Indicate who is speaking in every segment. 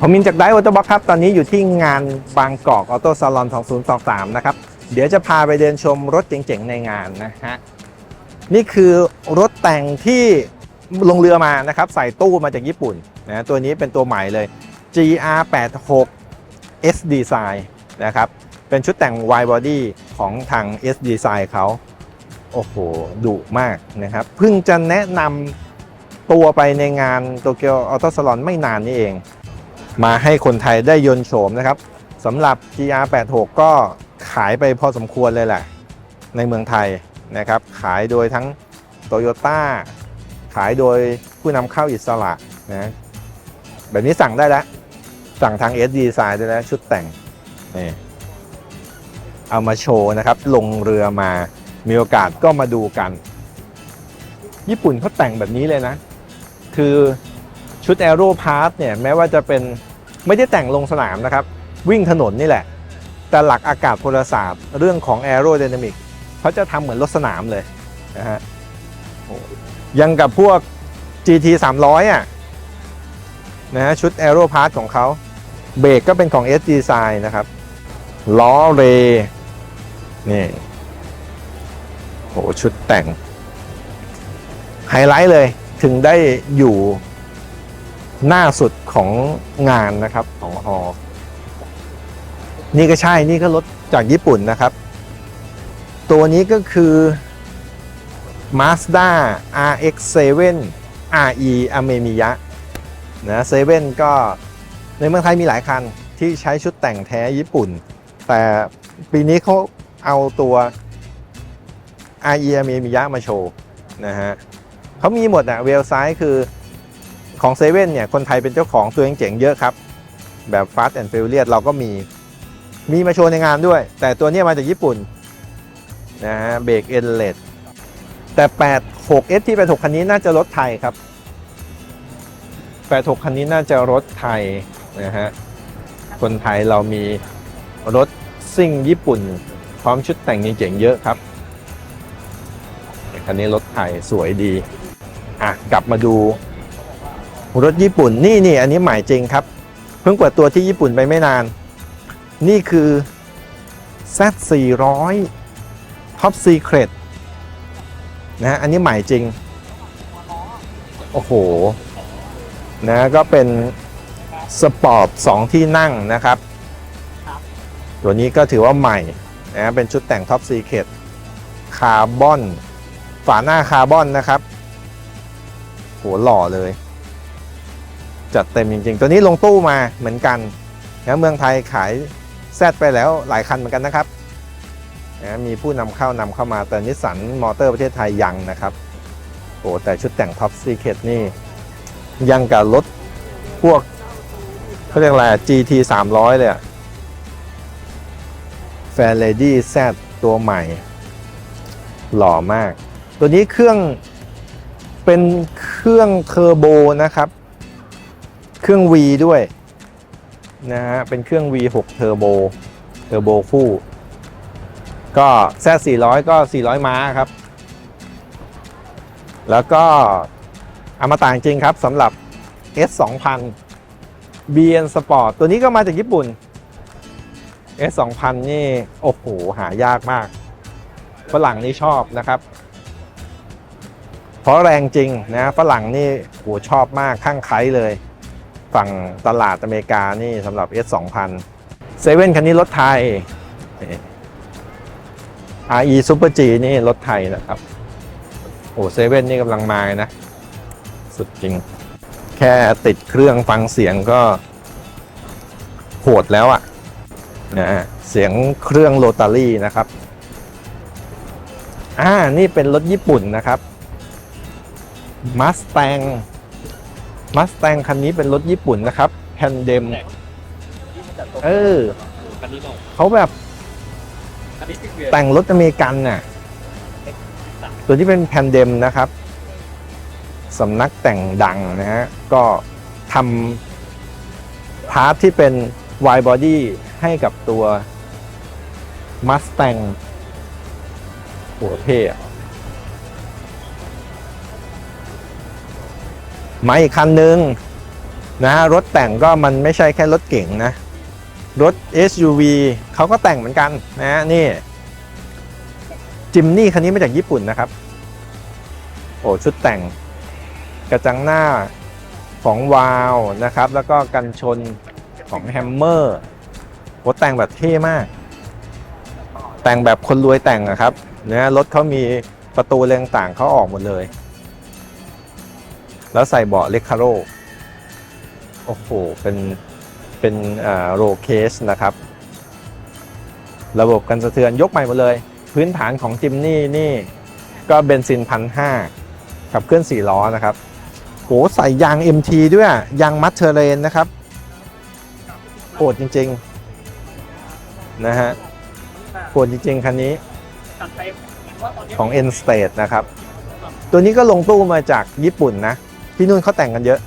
Speaker 1: ผมมินจากไดโอโตบ็อกครับ ตอนนี้อยู่ที่งานบางกอกออโต้ซาลอน2023 นะครับ เดี๋ยวจะพาไปเดินชมรถเจ๋งๆ ในงานนะฮะ นี่คือรถแต่งที่ลงเรือมานะครับ ใส่ตู้มาจากญี่ปุ่นนะตัวนี้เป็นตัวใหม่เลย GR86 S Design นะครับ เป็นชุดแต่ง wide body ของทาง S Design เขา โอ้โหดุมากนะครับ เพิ่งจะแนะนำตัวไปในงานโตเกียวออโต้ซาลอนไม่นานนี้เอง มาให้คนไทยได้ยนโฉมนะครับสำหรับ GR86 ก็ขายไปพอสมควรเลยแหละในเมืองไทยนะครับ ขายโดยทั้ง Toyota ขายโดยผู้นำเข้าอิสระนะแบบนี้สั่งได้แล้ว สั่งทาง S Design ได้แล้วชุดแต่งนี่เอามาโชว์นะครับ ลงเรือมามีโอกาสก็มาดูกัน ญี่ปุ่นเขาแต่งแบบนี้เลยนะ คือชุด a อโรพาร์ t เนี่ย แม้ว่าจะเป็น ไม่ได้แต่งลงสนามนะครับ วิ่งถนนนี่แหละ แต่หลักอากาศพลศาสตร์เรื่องของ a อโร d y นามิกเขาจะทำเหมือนรถสนามเลยนะฮะยังกับพวก GT 300อะนะฮะชุด a อโรพาร์ t ของเขาเบรกก็เป็นของ S Design นะครับล้อเรนี่โหชุดแต่งไฮไลท์เลยถึงได้อยู่ หน้าสุดของงานนะครับของฮอนี่ก็ใช่นี่ก็รถจากญี่ปุ่นนะครับ ตัวนี้ก็คือ Mazda RX-7 RE a m e m i y a นะ7ก็ในเมืองไทยมีหลายคันที่ใช้ชุดแต่งแท้ญี่ปุ่น แต่ปีนี้เขาเอาตัว RE a m e m i y a มาโชว์นะฮะเขามีหมดอะเวลไซส์คือ ของเซเว่นเนี่ยคนไทยเป็นเจ้าของตัวเจ๋งๆเยอะครับ แบบ Fast and Furious เราก็มีมีมาโชว์ในงานด้วย แต่ตัวนี้มาจากญี่ปุ่นนะฮะเบรกเอ็นเลดแต่ 86S ที่86คันนี้น่าจะรถไทยครับ 86คันนี้น่าจะรถไทยนะฮะคนไทยเรามีรถซิ่งญี่ปุ่น พร้อมชุดแต่งเจ๋งๆเยอะครับคันนี้รถไทยสวยดี อะ กลับมาดู รถญี่ปุ่นนี่นี่อันนี้ใหม่จริงครับ เพิ่งเปิดตัวที่ญี่ปุ่นไปไม่นาน นี่คือ Z400 Top Secret นะฮะอันนี้ใหม่จริง โอ้โห นะก็เป็นสปอร์ต2ที่นั่งนะครับ ตัวนี้ก็ถือว่าใหม่นะเป็นชุดแต่ง Top Secret คาร์บอน ฝาหน้าคาร์บอนนะครับโหหล่อเลย จัดเต็มจริง ๆ ตัวนี้ลงตู้มาเหมือนกันนะเมืองไทยขายแซดไปแล้วหลายคันเหมือนกันนะครับนะมีผู้นำเข้านำเข้ามาแต่นิสสันมอเตอร์ประเทศไทยยังนะครับโอ้แต่ชุดแต่งท็อปซีเคทนี่ยังกับรถพวกเขาเรียกอะไร GT 300 เลยอะแฟนเลดี้แซดตัวใหม่ หล่อมาก ตัวนี้เครื่องเป็นเครื่องเทอร์โบนะครับ เครื่อง V ด้วยนะฮะเป็นเครื่อง V6 เทอร์โบเทอร์โบคู่ ก็แซ400 ก็ 400 ม้าครับ แล้วก็เอามาตะจริงครับสำหรับ S 2 0 0 BN Sport ตัวนี้ก็มาจากญี่ปุ่น S 2000นี่ โอ้โห หายากมากฝรั่งนี่ชอบนะครับ เพราะแรงจริงนะฝรั่งนี่โหชอบมากข้างไคล้เลย ฝั่งตลาดอเมริกานี่สำหรับ S 2000เซเว่นคันนี้รถไทย RE Super G นี่รถไทยนะครับ โอ้เซเว่นนี่กำลังมายนะ สุดจริง แค่ติดเครื่องฟังเสียงก็โหดแล้วอะ่ะนะเสียงเครื่องโรตารี่นะครับ อ่า นี่เป็นรถญี่ปุ่นนะครับมัสแตง มัสแตงคันนี้เป็นรถญี่ปุ่นนะครับแพนเดมเออเขาแบบแต่งรถอเมริกันน่ะ ตัวที่เป็นแพนเดมนะครับสำนักแต่งดังนะฮะ ก็ทำพาร์ทที่เป็น wide body ให้กับตัว Mustang โหเท่ มาอีกคันหนึ่งนะรถแต่งก็มันไม่ใช่แค่รถเก่งนะ รถ SUV เขาก็แต่งเหมือนกันนะนี่จิมนี่คันนี้มาจากญี่ปุ่นนะครับ โอ้ชุดแต่งกระจังหน้าของวาวนะครับ แล้วก็กันชนของแฮมเมอร์โอ้แต่งแบบเท่มาก แต่งแบบคนรวยแต่งอะครับนะรถเขามีประตูเรียงต่างเขาออกหมดเลย แล้วใส่เบาะเลคคาโรโอ้โห เป็น เป็นโรเคสนะครับ ระบบกันสะเทือนยกใหม่หมดเลย พื้นฐานของจิมนี่นี่ ก็เบนซินพันห้าขับเคลื่อนสี่ล้อนะครับโหใส่ยาง MT ด้วยยางมัตเทเรนนะครับโหดจริง ๆ นะฮะโหดจริง ๆ คันนี้ของ N State นะครับ ตัวนี้ก็ลงตู้มาจากญี่ปุ่นนะ ที่นู่นเขาแต่งกันเยอะ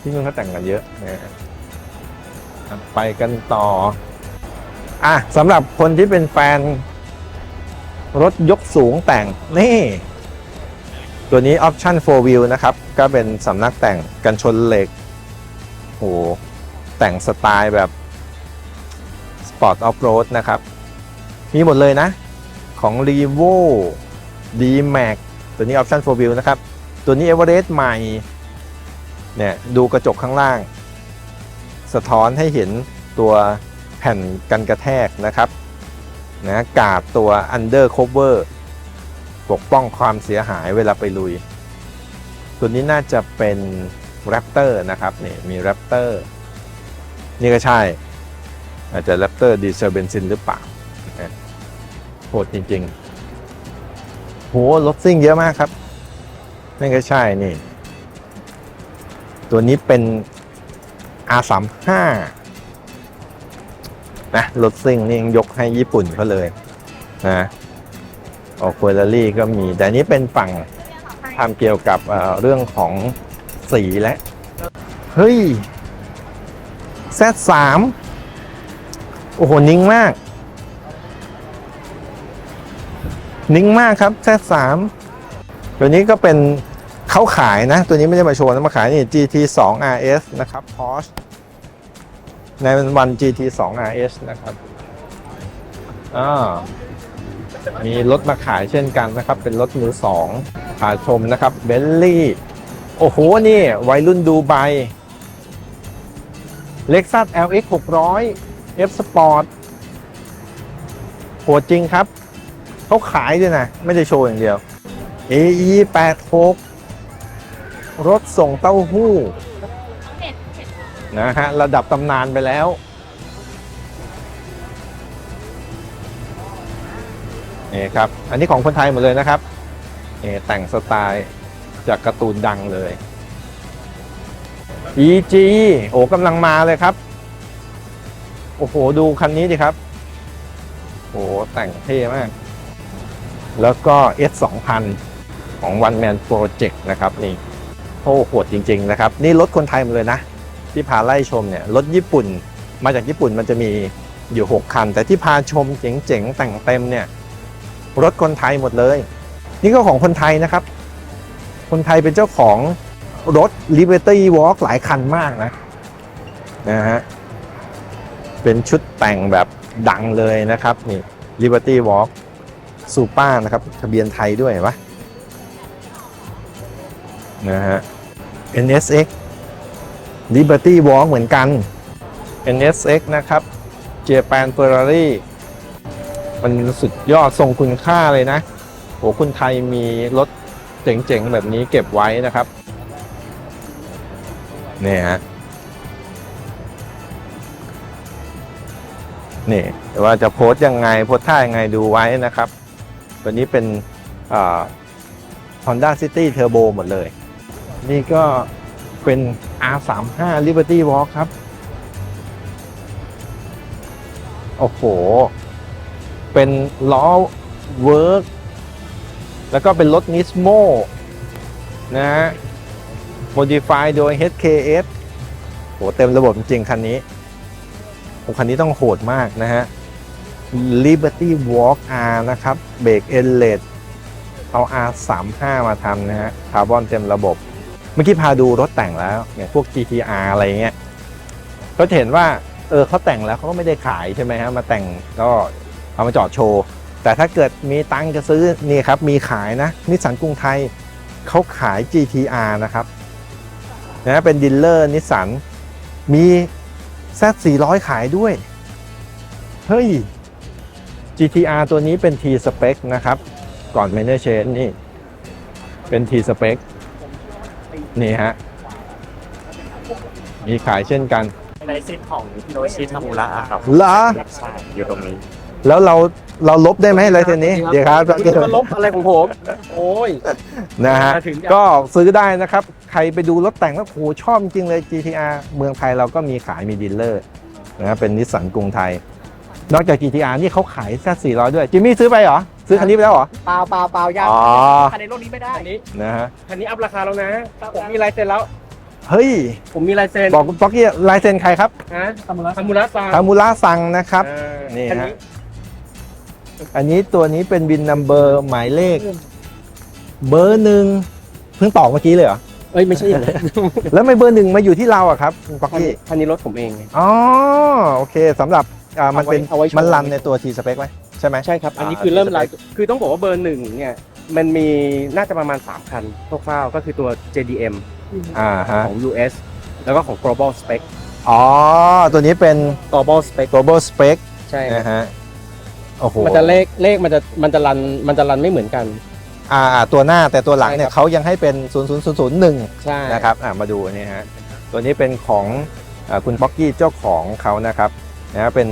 Speaker 1: ที่นู่นเขาแต่งกันเยอะนะฮะไปกันต่อ อะสำหรับคนที่เป็นแฟน รถยกสูงแต่งนี่ ตัวนี้ Option 4 Wheel นะครับ ก็เป็นสำนักแต่งกันชนเหล็กโหแต่งสไตล์แบบ Sport Off Road นะครับ มีหมดเลยนะ ของ r e v o d m a x ตัวนี้ Option 4 Wheel นะครับ ตัวนี้ Everest ใหม่เนี่ยดูกระจกข้างล่าง สะท้อนให้เห็นตัวแผ่นกันกระแทกนะครับนะกาดตัว Under Cover ปกป้องความเสียหายเวลาไปลุย ตัวนี้น่าจะเป็น Raptor นะครับนี่มี Raptor นี่ก็ใช่ อาจจะ Raptor ดีเซลเบนซินหรือเปล่าโหดจริงๆโหรถซิ่งเยอะมากครับ นั่นก็ใช่นี่ ตัวนี้เป็น R35 นะรถซิ่งนี่ยังยกให้ญี่ปุ่นเขาเลยนะออกเฟอร์รารี่ก็มี แต่นี้เป็นฝั่งทำเกี่ยวกับเเรื่องของสีและเฮ้ย Z3 โอ้โห นิ่งมาก นิ่งมากครับ Z3 ตัวนี้ก็เป็น เขาขายนะ ตัวนี้ไม่ได้มาโชว์นะมาขายนี่ GT2 RS นะครับ Porsche ในวัน GT2 RS นะครับอ่ามีรถมาขายเช่นกันนะครับ เป็นรถมือสองพาชมนะครับเบลลี่โอ้โห นี่วัยรุ่นดูไบเล็กซัส LX 600 F Sport โหดจริงครับ เขาขายด้วยนะ ไม่ได้โชว์อย่างเดียว AE 86 รถส่งเต้าหู้นะฮะ ระดับตำนานไปแล้ว นี่ครับ อันนี้ของคนไทยหมดเลยนะครับนี่แต่งสไตล์จากการ์ตูนดังเลย EG โอ้กำลังมาเลยครับ โอ้โห ดูคันนี้ดิครับ โอ้แต่งเท่มาก แล้วก็ S 2000ของ One Man Project นะครับนี่ โอ้โหดจริงๆนะครับนี่รถคนไทยหมดเลยนะ ที่พาไล่ชมเนี่ยรถญี่ปุ่น มาจากญี่ปุ่นมันจะมีอยู่ 6 คัน แต่ที่พาชมเจ๋งๆแต่งเต็มเนี่ยรถคนไทยหมดเลย นี่ก็ของคนไทยนะครับ คนไทยเป็นเจ้าของรถ Liberty Walk หลายคันมากนะนะฮะเป็นชุดแต่งแบบดังเลยนะครับนี่ Liberty Walk ซูป้านะครับ ทะเบียนไทยด้วยเห็นปะ นะฮะ NSX Liberty Walk เหมือนกัน NSX นะครับ Japan Ferrari มันสุดยอดทรงคุณค่าเลยนะโหคุณไทยมีรถเจ๋งๆ แบบนี้เก็บไว้นะครับ นี่ฮะ นี่แต่ว่าจะโพสยังไง โพสท่ายังไงดูไว้นะครับ ตัวนี้เป็น Honda City Turbo หมดเลย นี่ก็เป็น R35 Liberty Walk ครับ โอ้โห เป็นล้อเวิร์กแล้วก็เป็นรถนิสโมนะฮะ modify โดย HKS โหเต็มระบบจริงคันนี้โอ้คันนี้ต้องโหดมากนะฮะ Liberty Walk R นะครับ เบรกเอเลดเอา R35 มาทำนะฮะ คาร์บอนเต็มระบบ เมื่อกี้พาดูรถแต่งแล้วเนี่ยพวก GTR อะไรเงี้ยก็จะเห็นว่าเออเขาแต่งแล้วเขาก็ไม่ได้ขายใช่ไหมฮะมาแต่งก็เอามาจอดโชว์ แต่ถ้าเกิดมีตังค์จะซื้อนี่ครับมีขายนะนิสสันกรุงไทยเขาขาย GTR นะครับนะเป็นดิลเลอร์นิสสันมี Z400 ขายด้วย เฮ้ย GTR ตัวนี้เป็น T spec นะครับ ก่อน Minor Change นี่ เป็น T spec นี่ฮะ มีขายเช่นกัน
Speaker 2: ในซิทของฮิโรชิทามุระอะครับ
Speaker 1: เหรอ
Speaker 2: ใช่อยู่ตรงนี้
Speaker 1: แล้วเราเราลบได้ไหมลายเซ็นนี้ เดี๋ยวครับ
Speaker 3: ลบอะไรของผม โอ้ย
Speaker 1: นะฮะ
Speaker 3: ถึงจะ
Speaker 1: ก็ซื้อได้นะครับ ใครไปดูรถแต่งแล้วโหชอบจริงเลย GTR เมืองไทยเราก็มีขายมีดีลเลอร์นะเป็นนิสสันกรุงไทย นอกจาก GTR นี่เขาขายแค่400 ด้วย จิมมี่ซื้อไปเหรอ ซื้อคันนี้ไปแล้วเหรอ
Speaker 3: เปล่าเปล่าเปล่ายาก
Speaker 1: อ๋อ
Speaker 3: คันในรุ่นนี้ไม่ได้คันนี้
Speaker 1: นะฮะ
Speaker 3: คันนี้อัพราคาแล้วนะ ผมมีลายเซ็นแล้ว
Speaker 1: เฮ้ย
Speaker 3: ผมมีลายเซ็น
Speaker 1: บอกป๊อกกี้ลายเซ็นใครครับ
Speaker 3: นะซามูระซามูระซัง
Speaker 1: ทามูระซังนะครับ
Speaker 3: อ่า
Speaker 1: นี่
Speaker 3: คั
Speaker 1: ฮะ อันนี้ตัวนี้เป็นบินนัมเบอร์หมายเลข เบอร์หนึ่งเพิ่งตอกเมื่อกี้เลยเหรอ
Speaker 3: เอ้ยไม่ใช่อย่างนั้น
Speaker 1: แล้วทำไม่เบอร์หนึ่งมาอยู่ที่เราอะครับคุณป๊อก
Speaker 3: คัน
Speaker 1: กี้
Speaker 3: นี้คันนี้รถผมเองไง
Speaker 1: อ๋อโอเคสำหรับ อ่ามันเป็น
Speaker 3: เอาไว้โชว์
Speaker 1: มันรันในตัว T spec ไหมใช่ไหม
Speaker 3: ใช่ครับ อันนี้
Speaker 1: อ่า
Speaker 3: คือเริ่ม
Speaker 1: ที่
Speaker 3: ลาย
Speaker 1: สเปค
Speaker 3: คือต้องบอกว่าเบอร์หนึ่งเนี่ยมันมีน่าจะประมาณ 3 คันคร่าวๆก็คือตัว JDM
Speaker 1: อ่าฮะ
Speaker 3: ของ US แล้วก็ของ Global Spec
Speaker 1: อ๋อ ตัวนี้เป็น
Speaker 3: Global Spec
Speaker 1: global spec
Speaker 3: ใช่
Speaker 1: นะฮะโอ้โห
Speaker 3: มันจะเลขเลขมันจะมันจะรันมันจะรันไม่เหมือนกัน
Speaker 1: อ่าอ่าตัวหน้าแต่ตัวหลังเนี่ย
Speaker 3: ใช่ครับ
Speaker 1: เขายังให้เป็น 0 0 0 0 1
Speaker 3: ใช่
Speaker 1: นะครับอ่ามาดูอันนี่ฮะ ตัวนี้เป็นของอาคุณป๊อกกี้เจ้าของเขานะครับ นะฮะเป็น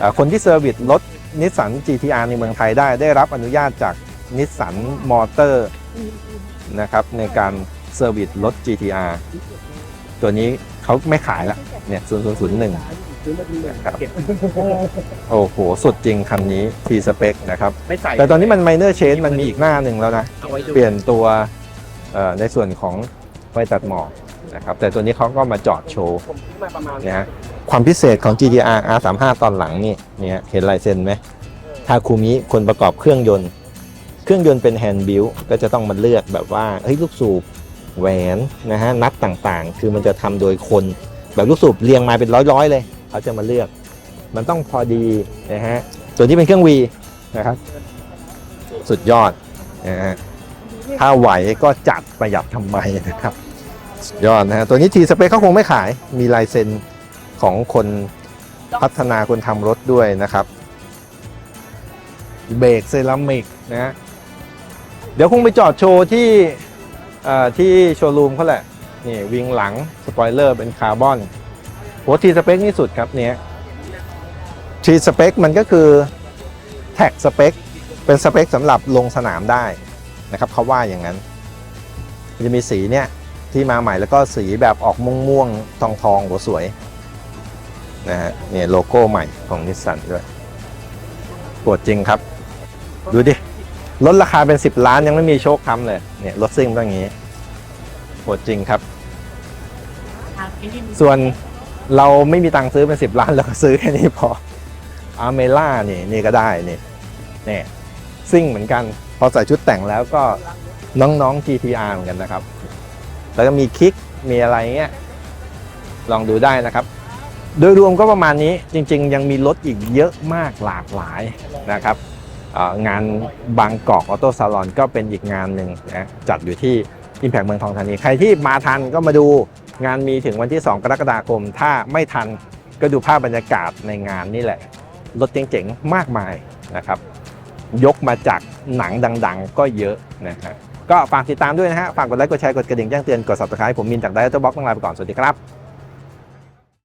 Speaker 1: อ่าคนที่เซอร์วิสรถนิสสัน GTR ในเมืองไทยได้ได้รับอนุญาตจากนิสสันมอเตอร์นะครับในการเซอร์วิสรถ GTR ตัวนี้เขาไม่ขายละเนี่ย0001นะครับโอ้โห สุดจริงคันนี้ T spec นะครับ
Speaker 3: ไม่ใส่
Speaker 1: แต่ตอนนี้มัน minor change มันมีอีกหน้าหนึ่งแล้วนะ
Speaker 3: เอาไว้ดู
Speaker 1: เปลี่ยนตัวเอ่อในส่วนของไฟตัดหมอกนะครับแต่ตัวนี้เขาก็มาจอดโชว์
Speaker 3: ผมซื้อมาประมาณ
Speaker 1: นะฮะ ความพิเศษของ GTR R35 ตอนหลังนี่เนี่ยเห็นลายเซ็นไหมทาคุมิคนประกอบเครื่องยนต์ เครื่องยนต์เป็นแฮนด์บิลก็จะต้องมาเลือกแบบว่าเฮ้ยลูกสูบแหวนนะฮะนัดต่างๆ คือมันจะทำโดยคน แบบลูกสูบเรียงมาเป็นร้อยๆเลย เขาจะมาเลือก มันต้องพอดีนะฮะตัวนี้เป็นเครื่อง V นะครับ สุดยอดนะฮะถ้าไหวก็จัดประหยัดทำไมนะครับ สุดยอดนะฮะตัวนี้ทีสเปคเขาคงไม่ขายมีลายเซ็น ของคนพัฒนาคนทำรถด้วยนะครับเบรกเซรามิกนะฮะเดี๋ยวคงไปจอดโชว์ที่เอ่อที่โชว์รูมเขาแหละ นี่วิงหลัง สปอยเลอร์เป็นคาร์บอนโหทีสเปคนี่สุดครับเนี่ยทีสเปคมันก็คือแท็กสเปคเป็นสเปคสำหรับลงสนามได้นะครับเขาว่าอย่างนั้นมันจะมีสีเนี่ยที่มาใหม่แล้วก็สีแบบออกม่วงๆทองทองๆหัวสวย นะฮะเนี่ยโลโก้ใหม่ของนิสสันด้วยปวดจริงครับ ดูดิลดราคาเป็น 10 ล้านยังไม่มีโชคค้ำเลยเนี่ยรถซิ่งต้องอย่างนี้ปวดจริงครับ ส่วนเราไม่มีตังค์ซื้อเป็น 10 ล้านเราก็ซื้อแค่นี้พออาร์เมล่านี่นี่ก็ได้นี่นี่ซิ่งเหมือนกัน พอใส่ชุดแต่งแล้วก็น้องๆ GTR เหมือนกันนะครับ แล้วก็มีคิกมีอะไรเงี้ยลองดูได้นะครับ โดยรวมก็ประมาณนี้จริง ๆ ยังมีรถอีกเยอะมากหลากหลายนะครับงานบางกอกออโต้ซาลอนก็เป็นอีกงานหนึ่งนะจัดอยู่ที่ Impact เมืองทองธานี ใครที่มาทันก็มาดูงานมีถึงวันที่ 2 กรกฎาคม ถ้าไม่ทันก็ดูภาพบรรยากาศในงานนี่แหละ รถเจ๋งๆ มากมายนะครับ ยกมาจากหนังดังๆ ก็เยอะนะฮะก็ฝากติดตามด้วยนะฮะ ฝากกดไลค์กดแชร์กดกระดิ่งแจ้งเตือนกด subscribe ผมมินจากไดอัลต์บ็อกต้องลาไปก่อน สวัสดีครับ